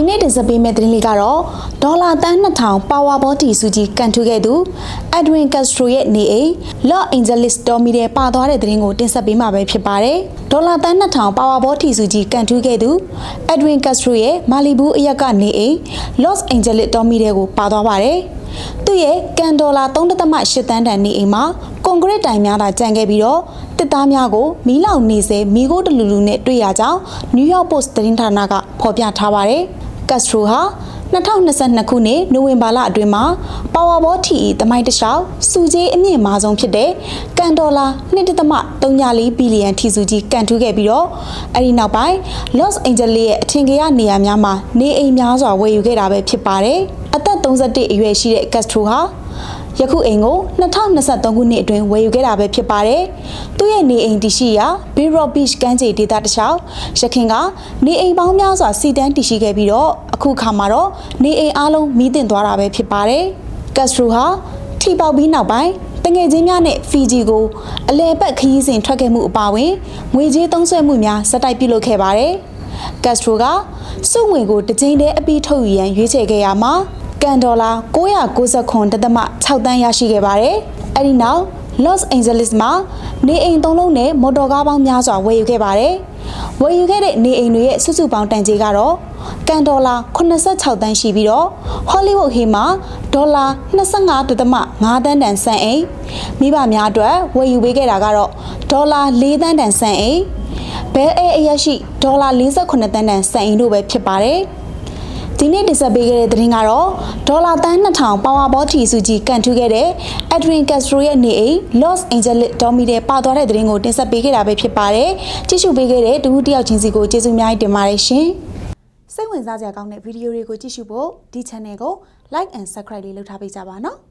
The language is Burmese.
ဒီနေ့တင်ဆက်ပေးမယ့်သတင်းလေးကတော့ဒေါ်လာတန်း2000ပါဝါဘောတီစုကြီးကန်ထူခဲ့သူအက်ဒဝင်ကက်စထရိုရဲ့နေအိမ်လော့အင်ဂျလိစ်တော်မီတဲ့ပါသွားတဲ့သတင်းကိုတင်ဆက်ပေးမှာပဲဖြစ်ပါတယ်။ဒေါ်လာတန်း2000ပါဝါဘောတီစုကြီးကန်ထူခဲ့သူအက်ဒဝင်ကက်စထရိုရဲ့မာလီဘူးအရက်ကနေအိမ်လော့စ်အင်ဂျလစ်တော်မီတဲ့ကိုပါသွားပါတယ်။သူ့ရဲ့ကန်ဒေါ်လာ3.8တန်းတန်နေအိမ်မှာကွန်ကရစ်တိုင်များသာကျန်ခဲ့ပြီးတော့တစ်သားများကိုမီးလောင်နေစေမီးခိုးတလူလူနဲ့တွေ့ရကြောင်းနယူးယောက်ပို့စ်သတင်းဌာနကဖော်ပြထားပါတယ်။ ကက်စထရိုဟာ2022ခုနှစ်နိုဝင်ဘာလအတွင်းမှာပါဝါဘောထီတမိုင်းတလျှောက်စုကြီးအမြင့်မာဆုံးဖြစ်တဲ့ကန်ဒေါ်လာ1.34ဘီလီယံထီစုကြီးကန်ထူးခဲ့ပြီးတော့အဲဒီနောက်ပိုင်း Los Angeles ရဲ့အထင်ကရနေရာများမှာနေအိမ်များစွာဝယ်ယူခဲ့တာပဲဖြစ်ပါတယ်။အသက်31အရွယ်ရှိတဲ့ကက်စထရိုဟာ ယခုအိမ်ကို2023ခုနှစ်အတွင်းဝယ်ယူခဲ့တာပဲဖြစ်ပါတယ်။သူ့ရဲ့နေအိမ်တရှိရာ Biro Beach ကမ်းခြေဒေသတစ်လျှောက်ရခင်ကနေအိမ်ပေါင်းများစွာစီတန်းတရှိခဲ့ပြီးတော့အခုခါမှာတော့နေအိမ်အလုံးမီးတင်သွားတာပဲဖြစ်ပါတယ်။ကက်စထရိုဟာထိပေါက်ပြီးနောက်ပိုင်းတငယ်ချင်းများနဲ့ဖီဂျီကိုအလဲပတ်ခရီးစဉ်ထွက်ခဲ့မှုအပါအဝင်ငွေကြေးသုံးစွဲမှုများစက်တိုက်ပြုလုပ်ခဲ့ပါတယ်။ကက်စထရိုကစုငွေကိုတစ်ကြိမ်တည်းအပြီးထုတ်ယူရန်ရွေးချယ်ခဲ့ရမှာ ကန်ဒေါ်လာ999.6တန်းရရှိခဲ့ပါတယ်။အဲဒီနောက် Los Angeles မှာနေအိမ်သုံးလုံးနဲ့မော်တော်ကားပေါင်းများစွာဝယ်ယူခဲ့ပါတယ်။ဝယ်ယူခဲ့တဲ့နေအိမ်တွေရဲ့စုစုပေါင်းတန်ကြေးကတော့ကန်ဒေါ်လာ86တန်းရှိပြီးတော့ Hollywood ဟေးမှာဒေါ်လာ25.5တန်းတန်ဆန်အိမ်မိဘများအတွက်ဝယ်ယူပေးခဲ့တာကတော့ဒေါ်လာ4တန်းတန်ဆန်အိမ်ဘဲအဲအရရှိဒေါ်လာ48တန်းတန်ဆန်အိမ်တို့ပဲဖြစ်ပါတယ်။ ဒီနေ့တင်ဆက်ပေးခဲ့တဲ့သတင်းကတော့ဒေါ်လာတန်း2000ပါဝါဘောထီစုကြီးကန်ထူးခဲ့တဲ့ Adrian Castro ရဲ့နေအိမ် Los Angeles ဒေါ်မီတဲ့ပါသွားတဲ့သတင်းကိုတင်ဆက်ပေးခဲ့တာပဲဖြစ်ပါတယ်။ကြည့်ရှုပေးခဲ့တဲ့တူတယောက်ချင်းစီကိုကျေးဇူးအများကြီးတင်ပါတယ်ရှင်။စိတ်ဝင်စားစရာကောင်းတဲ့ဗီဒီယိုတွေကိုကြည့်ရှုဖို့ဒီ channel ကို like and subscribe လေးလုပ်ထားပေးကြပါနော်။